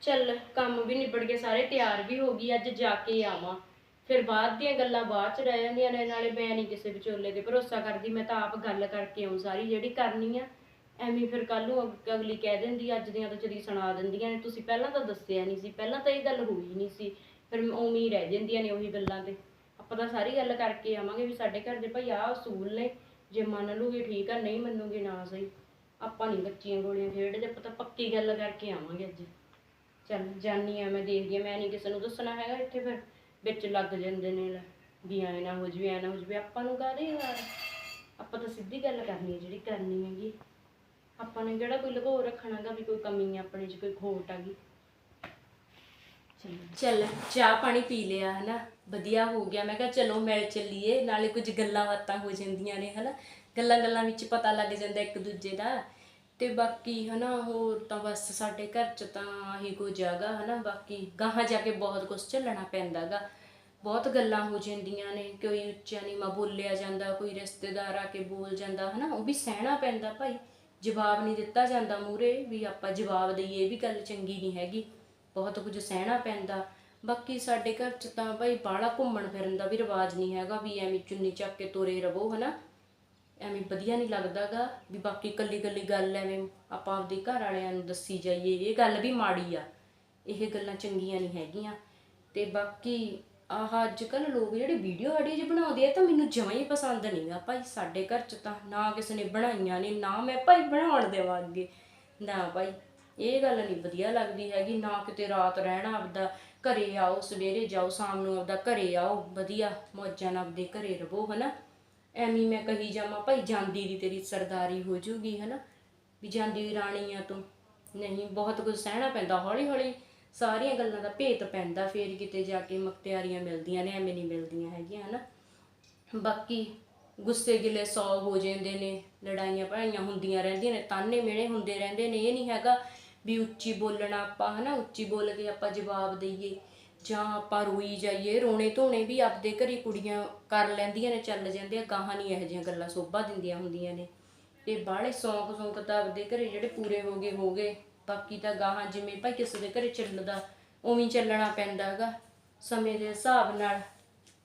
ਚੱਲ ਕੰਮ ਵੀ ਨਿਬੜ ਗਏ, ਸਾਰੇ ਤਿਆਰ ਵੀ ਹੋ ਗਈ, ਅੱਜ ਜਾ ਕੇ ਆਵਾਂ। ਫਿਰ ਬਾਅਦ ਦੀਆਂ ਗੱਲਾਂ ਬਾਅਦ ਚ ਰਹਿ ਜਾਂਦੀਆਂ ਨੇ, ਨਾਲੇ ਮੈਂ ਨਹੀਂ ਕਿਸੇ ਵਿਚੋਲੇ ਤੇ ਭਰੋਸਾ ਕਰਦੀ, ਮੈਂ ਤਾਂ ਆਪ ਗੱਲ ਕਰਕੇ ਆਉਂ ਸਾਰੀ ਜਿਹੜੀ ਕਰਨੀ ਆ। ਐਵੇਂ ਫਿਰ ਕੱਲ ਨੂੰ ਅਗ- ਅਗਲੀ ਕਹਿ ਦਿੰਦੀ, ਅੱਜ ਦੀਆਂ ਤਾਂ ਚਰੀ ਸੁਣਾ ਦਿੰਦੀਆਂ ਨੇ, ਤੁਸੀਂ ਪਹਿਲਾਂ ਤਾਂ ਦੱਸਿਆ ਨਹੀਂ ਸੀ, ਪਹਿਲਾਂ ਤਾਂ ਇਹ ਗੱਲ ਹੋਈ ਨਹੀਂ ਸੀ, ਫਿਰ ਉਵੇਂ ਹੀ ਰਹਿ ਜਾਂਦੀਆਂ ਨੇ ਉਹੀ ਗੱਲਾਂ ਤੇ। ਆਪਾਂ ਤਾਂ ਸਾਰੀ ਗੱਲ ਕਰਕੇ ਆਵਾਂਗੇ ਵੀ ਸਾਡੇ ਘਰ ਦੇ ਭਾਈ ਆਹ ਅਸੂਲ ਨੇ, ਜੇ ਮੰਨ ਲੂਗੇ ਠੀਕ ਆ, ਨਹੀਂ ਮੰਨੂਗੇ ਨਾ ਸਹੀ। ਆਪਾਂ ਨਹੀਂ ਬੱਚੀਆਂ ਗੋਲੀਆਂ ਖੇਡਦੇ, ਆਪਾਂ ਤਾਂ ਪੱਕੀ ਗੱਲ ਕਰਕੇ ਆਵਾਂਗੇ ਅੱਜ। ਚੱਲ ਜਾਨੀ ਆ ਮੈਂ ਦੇਖਦੀ ਆ ਮੈਂ ਨਹੀਂ ਕਿਸੇ ਨੂੰ ਦੱਸਣਾ ਹੈਗਾ ਇੱਥੇ ਫਿਰ। ਵਿੱਚ ਲੱਗ ਜਾਂਦੇ ਨੇ ਲੈ, ਵੀ ਐ ਨਾ ਹੋ ਜਵੇ ਐ ਨਾ ਹੋ ਜਵੇ ਆਪਾਂ ਨੂੰ ਕਾਹਦੇ ਯਾਰ? ਆਪਾਂ ਤਾਂ ਸਿੱਧੀ ਗੱਲ ਕਰਨੀ ਹੈ ਜਿਹੜੀ ਕਰਨੀ ਹੈਗੀ। ਆਪਾਂ ਨੇ ਕਿਹੜਾ ਕੋਈ ਲੁਕੋ ਰੱਖਣਾਗਾ ਵੀ ਕੋਈ ਕਮੀ ਆ ਆਪਣੇ 'ਚ ਕੋਈ ਖੋਟ ਆਗੀ ਚੱਲ ਚਾਹ ਪਾਣੀ ਪੀ ਲਿਆ ਹਨਾ? ਵਧੀਆ ਹੋ ਗਿਆ। ਮੈਂ ਕਿਹਾ ਚਲੋ ਮਿਲ ਚੱਲੀਏ ਨਾਲੇ ਕੁਝ ਗੱਲਾਂ ਬਾਤਾਂ ਹੋ ਜਾਂਦੀਆਂ ਨੇ ਹਨਾ? ਗੱਲਾਂ ਗੱਲਾਂ ਵਿੱਚ ਪਤਾ ਲੱਗ ਜਾਂਦਾ ਇੱਕ ਦੂਜੇ ਦਾ। ਤੇ ਬਾਕੀ ਹਨਾ ਹੋਰ ਤਾਂ ਬਸ ਸਾਡੇ ਘਰ ਚ ਤਾਂ ਆਹੀ ਕੁਝ ਜਗ੍ਹਾ ਹਨਾ, ਬਾਕੀ ਗਾਹਾਂ ਜਾ ਕੇ ਬਹੁਤ ਕੁਝ ਝੱਲਣਾ ਪੈਂਦਾਗਾ। ਬਹੁਤ ਗੱਲਾਂ ਹੋ ਜਾਂਦੀਆਂ ਨੇ, ਕੋਈ ਉੱਚਾ ਨੀਵਾਂ ਬੋਲਿਆ ਜਾਂਦਾ, ਕੋਈ ਰਿਸ਼ਤੇਦਾਰ ਆ ਕੇ ਬੋਲ ਜਾਂਦਾ ਹਨਾ, ਉਹ ਵੀ ਸਹਿਣਾ ਪੈਂਦਾ ਭਾਈ। ਜਵਾਬ ਨਹੀਂ ਦਿੱਤਾ ਜਾਂਦਾ ਮੂਰੇ ਵੀ ਆਪਾਂ ਜਵਾਬ ਦਈਏ, ਇਹ ਵੀ ਗੱਲ ਚੰਗੀ ਨਹੀਂ ਹੈਗੀ। ਬਹੁਤ ਕੁਝ ਸਹਿਣਾ ਪੈਂਦਾ। ਬਾਕੀ ਸਾਡੇ ਘਰ ਚ ਤਾਂ ਭਾਈ ਬਾਹਲਾ ਘੁੰਮਣ ਫਿਰਨ ਦਾ ਵੀ ਰਿਵਾਜ ਨਹੀਂ ਹੈਗਾ ਵੀ ਐਵੇਂ ਚੁੰਨੀ ਚੱਕ ਕੇ ਤੁਰੇ ਰਵੋ ਹਨਾ। ਐਵੇਂ ਵਧੀਆ ਨਹੀਂ ਲੱਗਦਾਗਾ ਵੀ ਬਾਕੀ ਕੱਲੀ ਕੱਲੀ ਗੱਲ ਐਵੇਂ ਆਪਾਂ ਆਪਦੇ ਘਰ ਵਾਲਿਆਂ ਨੂੰ ਦੱਸੀ ਜਾਈਏ। ਇਹ ਗੱਲ ਵੀ ਮਾੜੀ ਆ। ਇਹ ਗੱਲਾਂ ਚੰਗੀਆਂ ਨਹੀਂ ਹੈਗੀਆਂ। ਤੇ ਬਾਕੀ ਆਹ ਅੱਜ ਕੱਲ ਲੋਕ ਜਿਹੜੇ ਵੀਡੀਓ ਆਡੀਓ ਜਿਹੀ ਬਣਾਉਂਦੇ ਆ ਤਾਂ ਮੈਨੂੰ ਜਮਾਂ ਹੀ ਪਸੰਦ ਨਹੀਂ ਨਹੀਂਗਾ ਭਾਈ ਸਾਡੇ ਘਰ ਚ ਤਾਂ ਨਾ ਕਿਸੇ ਨੇ ਬਣਾਈਆਂ ਨੇ, ਨਾ ਮੈਂ ਭਾਈ ਬਣਾਉਣ ਦੇਵਾਂਗੇ। ਨਾ ਭਾਈ, ਇਹ ਗੱਲ ਨਹੀਂ ਵਧੀਆ ਲੱਗਦੀ ਹੈਗੀ। ਨਾ ਕਿਤੇ ਰਾਤ ਰਹਿਣਾ ਆਪਦਾ। ਘਰੇ ਆਓ, ਸਵੇਰੇ ਜਾਓ, ਸ਼ਾਮ ਨੂੰ ਆਪਦਾ ਘਰੇ ਆਓ। ਵਧੀਆ ਮੌਜਾਂ ਨਾਲ ਆਪਦੇ ਘਰੇ ਰਹੋ, ਹਨਾ? ਐਵੇਂ ਮੈਂ ਕਹੀ ਜਾਵਾਂ, ਭਾਈ ਜਾਂਦੀ ਦੀ ਤੇਰੀ ਸਰਦਾਰੀ ਹੋ ਜੂਗੀ, ਹਨਾ? ਵੀ ਜਾਂਦੀ ਦੀ ਰਾਣੀ ਆ ਤੂੰ। ਨਹੀਂ, ਬਹੁਤ ਕੁਝ ਸਹਿਣਾ ਪੈਂਦਾ ਹੌਲੀ ਹੌਲੀ ਸਾਰੀਆਂ ਗੱਲਾਂ ਦਾ ਭੇਤ ਪੈਂਦਾ, ਫੇਰ ਕਿਤੇ ਜਾ ਕੇ ਮਖਤਿਆਰੀਆਂ ਮਿਲਦੀਆਂ ਨੇ, ਐਵੇਂ ਨਹੀਂ ਮਿਲਦੀਆਂ ਹੈਗੀਆਂ, ਹਨਾ? ਬਾਕੀ ਗੁੱਸੇ ਗਿਲੇ ਸੌ ਹੋ ਜਾਂਦੇ ਨੇ, ਲੜਾਈਆਂ ਭੜਾਈਆਂ ਹੁੰਦੀਆਂ ਰਹਿੰਦੀਆਂ ਨੇ, ਤਾਨੇ ਮਿਹਣੇ ਹੁੰਦੇ ਰਹਿੰਦੇ ਨੇ, ਇਹ ਨਹੀਂ ਹੈਗਾ ਵੀ ਉੱਚੀ ਬੋਲਣਾ ਆਪਾਂ, ਹਨਾ? ਉੱਚੀ ਬੋਲ ਕੇ ਆਪਾਂ ਜਵਾਬ ਦਈਏ। ਜਾਂ ਆਪਾਂ ਰੋਈ ਜਾਈਏ, ਰੋਣੇ ਧੋਣੇ ਵੀ ਆਪਦੇ ਘਰੇ ਕੁੜੀਆਂ ਕਰ ਲੈਂਦੀਆਂ ਨੇ, ਚੱਲ ਜਾਂਦੀਆਂ ਗਾਹਾਂ ਨਹੀਂ ਇਹੋ ਜਿਹੀਆਂ ਗੱਲਾਂ ਸੋਭਾ ਦਿੰਦੀਆਂ ਹੁੰਦੀਆਂ ਨੇ। ਤੇ ਬਾਹਲੇ ਸੌਂਕ ਸੌਂਕ ਤਾਂ ਆਪਦੇ ਘਰੇ ਜਿਹੜੇ ਪੂਰੇ ਹੋ ਗਏ ਹੋ ਗਏ, ਬਾਕੀ ਤਾਂ ਗਾਹਾਂ ਜਿਵੇਂ ਭਾਈ ਕਿਸੇ ਦੇ ਘਰੇ ਚੱਲਦਾ, ਉਵੇਂ ਚੱਲਣਾ ਪੈਂਦਾ ਹੈਗਾ। ਸਮੇਂ ਦੇ ਹਿਸਾਬ ਨਾਲ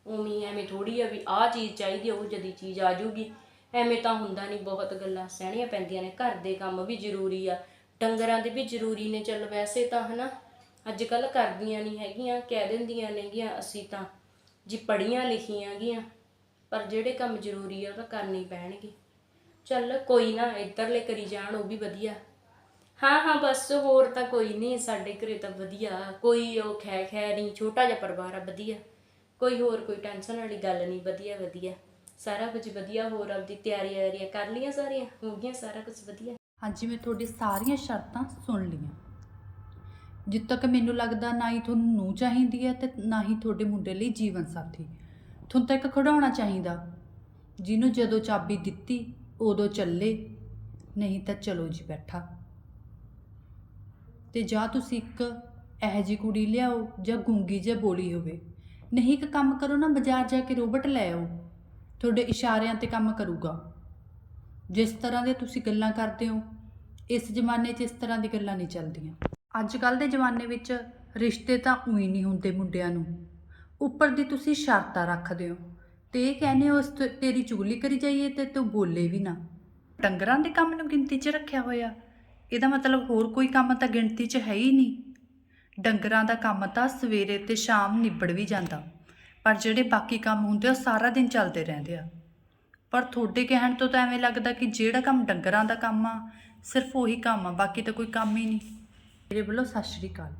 ਉਵੇਂ ਐਵੇਂ ਥੋੜੀ ਆ ਵੀ ਆਹ ਚੀਜ਼ ਚਾਹੀਦੀ ਉਹ ਜਦੀ ਚੀਜ਼ ਆ ਜਾਊਗੀ ਐਵੇਂ ਤਾਂ ਹੁੰਦਾ ਨਹੀਂ ਬਹੁਤ ਗੱਲਾਂ ਸਹਿਣੀਆਂ ਪੈਂਦੀਆਂ ਨੇ, ਘਰ ਦੇ ਕੰਮ ਵੀ ਜ਼ਰੂਰੀ ਆ, ਡੰਗਰਾਂ ਦੇ ਵੀ ਜ਼ਰੂਰੀ ਨੇ ਚੱਲ ਵੈਸੇ ਤਾਂ, ਹਨਾ। ਅੱਜ ਕੱਲ ਕਰਦੀਆਂ ਨਹੀਂ ਹੈਗੀਆਂ, ਕਹਿ ਦਿੰਦੀਆਂ ਨੇਗੀਆਂ ਅਸੀਂ ਤਾਂ, ਜੀ ਪੜੀਆਂ ਲਿਖੀਆਂ ਗੀਆਂ, ਪਰ ਜਿਹੜੇ ਕੰਮ ਜ਼ਰੂਰੀ ਆ ਉਹ ਤਾਂ ਕਰਨੇ ਪੈਣਗੇ। ਚੱਲ ਕੋਈ ਨਾ, ਇੱਧਰਲੇ ਕਰੀ ਜਾਣ, ਉਹ ਵੀ ਵਧੀਆ। ਹਾਂ ਹਾਂ, ਬਸ ਹੋਰ ਤਾਂ ਕੋਈ ਨਹੀਂ ਸਾਡੇ ਘਰੇ ਤਾਂ ਵਧੀਆ। ਕੋਈ ਉਹ ਖੈ ਖੈ ਨਹੀਂ ਛੋਟਾ ਜਿਹਾ ਪਰਿਵਾਰ ਆ, ਵਧੀਆ। ਕੋਈ ਹੋਰ ਕੋਈ ਟੈਨਸ਼ਨ ਵਾਲੀ ਗੱਲ ਨਹੀਂ ਵਧੀਆ ਵਧੀਆ। ਸਾਰਾ ਕੁਝ ਵਧੀਆ, ਹੋਰ ਆਪਦੀ ਤਿਆਰੀ ਆਰੀਆਂ ਕਰ ਲਈਆਂ ਸਾਰੀਆਂ? ਹੋ ਗਈਆਂ ਸਾਰਾ ਕੁਝ ਵਧੀਆ? ਹਾਂਜੀ, ਮੈਂ ਤੁਹਾਡੀ ਸਾਰੀਆਂ ਸ਼ਰਤਾਂ ਸੁਣ ਲੀਆਂ ਜਿੱਦ ਤੱਕ ਮੈਨੂੰ ਲੱਗਦਾ ਨਾ ਹੀ ਤੁਹਾਨੂੰ ਨੂੰ ਚਾਹੀਦੀ ਹੈ ਤੇ ਨਾ ਹੀ ਤੁਹਾਡੇ ਮੁੰਡੇ ਲਈ ਜੀਵਨ ਸਾਥੀ। ਤੁਹਾਨੂੰ ਤਾਂ ਇੱਕ ਖੜਾਉਣਾ ਚਾਹੀਦਾ। ਜਿਹਨੂੰ ਜਦੋਂ ਚਾਬੀ ਦਿੱਤੀ, ਉਦੋਂ ਚੱਲੇ, ਨਹੀਂ ਤਾਂ ਚਲੋ ਜੀ ਬੈਠਾ। ਤੇ ਜਾਂ ਤੁਸੀਂ ਇੱਕ ਇਹੋ ਜਿਹੀ ਕੁੜੀ ਲਿਆਓ ਜਾਂ ਗੁੰਗੀ ਜਾਂ ਬੋਲੀ ਹੋਵੇ। ਨਹੀਂ ਇੱਕ ਕੰਮ ਕਰੋ ਨਾ, ਬਾਜ਼ਾਰ ਜਾ ਕੇ ਰੋਬਟ ਲੈ ਆਓ। ਤੁਹਾਡੇ ਇਸ਼ਾਰਿਆਂ ਤੇ ਕੰਮ ਕਰੂਗਾ। ਜਿਸ ਤਰ੍ਹਾਂ ਦੇ ਤੁਸੀਂ ਗੱਲਾਂ ਕਰਦੇ ਹੋ, ਇਸ ਜ਼ਮਾਨੇ 'ਚ ਇਸ ਤਰ੍ਹਾਂ ਦੀ ਗੱਲਾਂ ਨਹੀਂ ਚੱਲਦੀਆਂ। ਅੱਜ ਕੱਲ ਦੇ ਜ਼ਮਾਨੇ ਵਿੱਚ ਰਿਸ਼ਤੇ ਤਾਂ ਉਹੀ ਨਹੀਂ ਹੁੰਦੇ ਮੁੰਡਿਆਂ ਨੂੰ। ਉੱਪਰ ਦੀ ਤੁਸੀਂ ਸ਼ਰਤਾਂ ਰੱਖਦੇ ਹੋ ਤੇ ਇਹ ਕਹਿੰਦੇ ਹੋ ਉਸ ਤੇਰੀ ਚੁਗਲੀ ਕਰੀ ਜਾਈਏ ਤੇ ਤੂੰ ਬੋਲੇ ਵੀ ਨਾ। ਡੰਗਰਾਂ ਦੇ ਕੰਮ ਨੂੰ ਗਿਣਤੀ 'ਚ ਰੱਖਿਆ ਹੋਇਆ। ਇਹਦਾ ਮਤਲਬ ਹੋਰ ਕੋਈ ਕੰਮ ਤਾਂ ਗਿਣਤੀ 'ਚ ਹੈ ਹੀ ਨਹੀਂ। ਡੰਗਰਾਂ ਦਾ ਕੰਮ ਤਾਂ ਸਵੇਰੇ ਤੇ ਸ਼ਾਮ ਨਿਬੜ ਵੀ ਜਾਂਦਾ ਪਰ ਜਿਹੜੇ ਬਾਕੀ ਕੰਮ ਹੁੰਦੇ ਆ, ਉਹ ਸਾਰਾ ਦਿਨ ਚੱਲਦੇ ਰਹਿੰਦੇ ਆ। ਪਰ ਤੁਹਾਡੇ ਕਹਿਣ ਤੋਂ ਤਾਂ ਐਵੇਂ ਲੱਗਦਾ ਕਿ ਜਿਹੜਾ ਕੰਮ ਡੰਗਰਾਂ ਦਾ ਕੰਮ ਆ ਸਿਰਫ ਉਹੀ ਕੰਮ ਆ ਬਾਕੀ ਤਾਂ ਕੋਈ ਕੰਮ ਹੀ ਨਹੀਂ। ਮੇਰੇ ਵੱਲੋਂ ਸਤਿ ਸ਼੍ਰੀ ਅਕਾਲ।